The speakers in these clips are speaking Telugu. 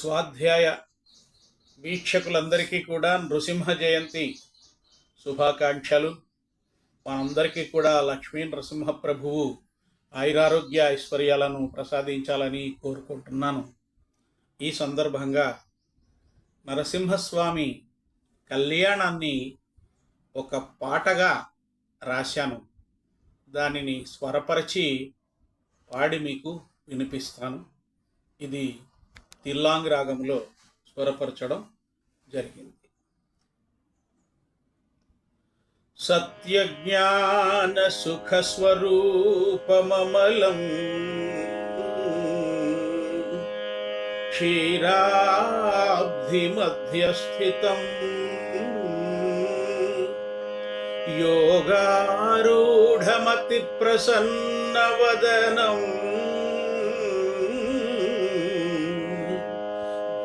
స్వాధ్యాయ వీక్షకులందరికీ కూడా నృసింహ జయంతి శుభాకాంక్షలు. మనందరికీ కూడా లక్ష్మీ నృసింహ ప్రభువు ఆయురారోగ్య ఐశ్వర్యాలను ప్రసాదించాలని కోరుకుంటున్నాను. ఈ సందర్భంగా నరసింహస్వామి కళ్యాణాన్ని ఒక పాటగా రాశాను. దానిని స్వరపరిచి పాడి మీకు వినిపిస్తాను. ఇది తిల్లాంగ్ రాగంలో స్వరపరచడం జరిగింది. సత్యజ్ఞాన సుఖ స్వరూపమమలం క్షీరాబ్ధి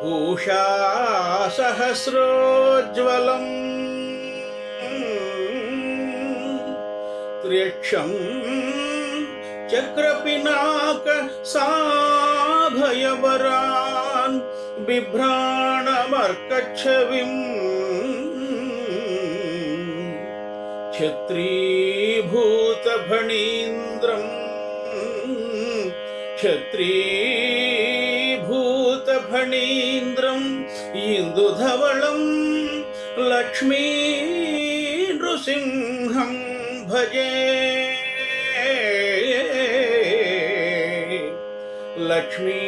उषा सहस्रोज्ज्वलम्। त्र्यक्षम् चक्रपिनाकसाभयवरान् बिभ्राणमर्कच्छविम्। क्षत्रीभूतफणीन्द्रम् क्षत्री సాభయవరాన్ ఇందుధవళం లక్ష్మీ నృసింహం భజే. లక్ష్మీ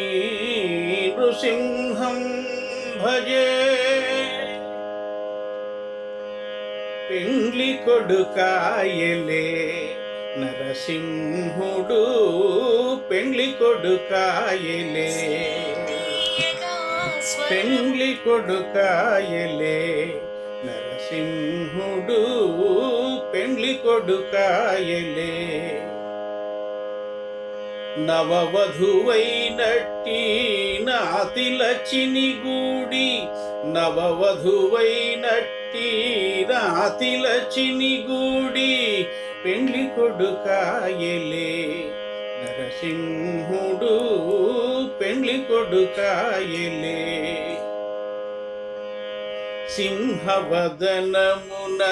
నృసింహం భజే. పెండ్లి కొడుకాయలే నరసింహుడు పెండ్లి కొడుకాయలే పెండ్లి కొడుకాయలే నరసింహుడు పెండ్లి కొడుకాయలే. నవవధువైనట్టి నాతిలచిని గూడి నవవధువైనట్టి నాతిలచిని గూడి పెండ్లి కొడుకాయలే. నరసింహుడు పెండ్లి కొడుకాయలే. సింహవదనమున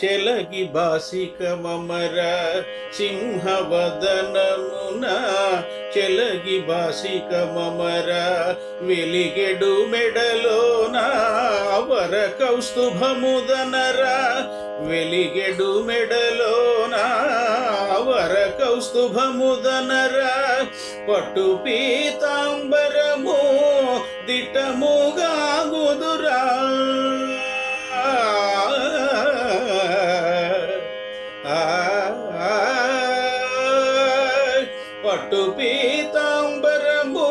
చెలగి బాసిక మమర సింహవదనమున చెలగి బాసిక మమర వెలిగెడు మెడలోన వర కౌస్తుభముదనర వెలిగెడు మెడలోన వర కౌస్తుభముదనర పట్టు పీతాంబరము దిటముగా గుదురా పట్టు పీతాంబరము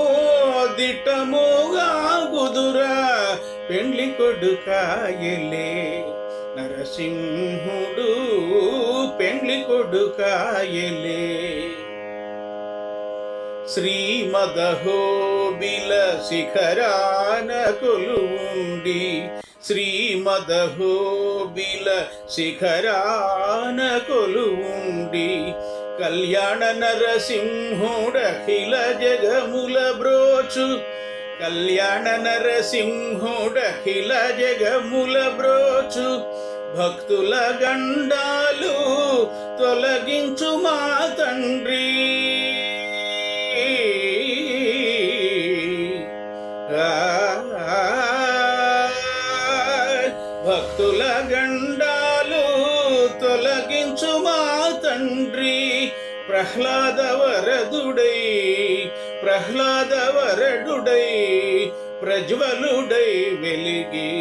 దిటముగా గుదురా పెండ్లి కొడుకాయలే. నరసింహుడు పెండ్లి కొడుకాయలే. శ్రీమదహోబిల శిఖరాన కొలువుండి శ్రీమదహోబిల శిఖరాన కొలువుండి కళ్యాణ నరసింహుడఖిల జగముల బ్రోచు కళ్యాణ నరసింహుడఖిల జగముల బ్రోచు భక్తుల గండాలు తొలగించు మా తండ్రి. తొలగించు మా తండ్రి ప్రహ్లాద వరదుడై ప్రహ్లాద వరడుడై ప్రజ్వలుడై వెలిగి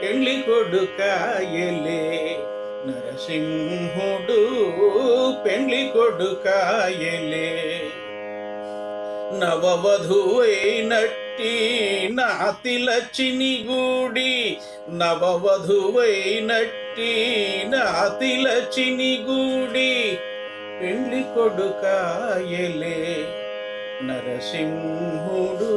పెళ్ళి కొడుకాయలే. నరసింహుడు పెళ్ళి కొడుకాయలే. నవవధువైనట్టి నాతిలచిని గూడి నవవధువైనట్టి నాతిలచిని గూడి పెళ్ళి కొడుకాయలే నరసింహుడు.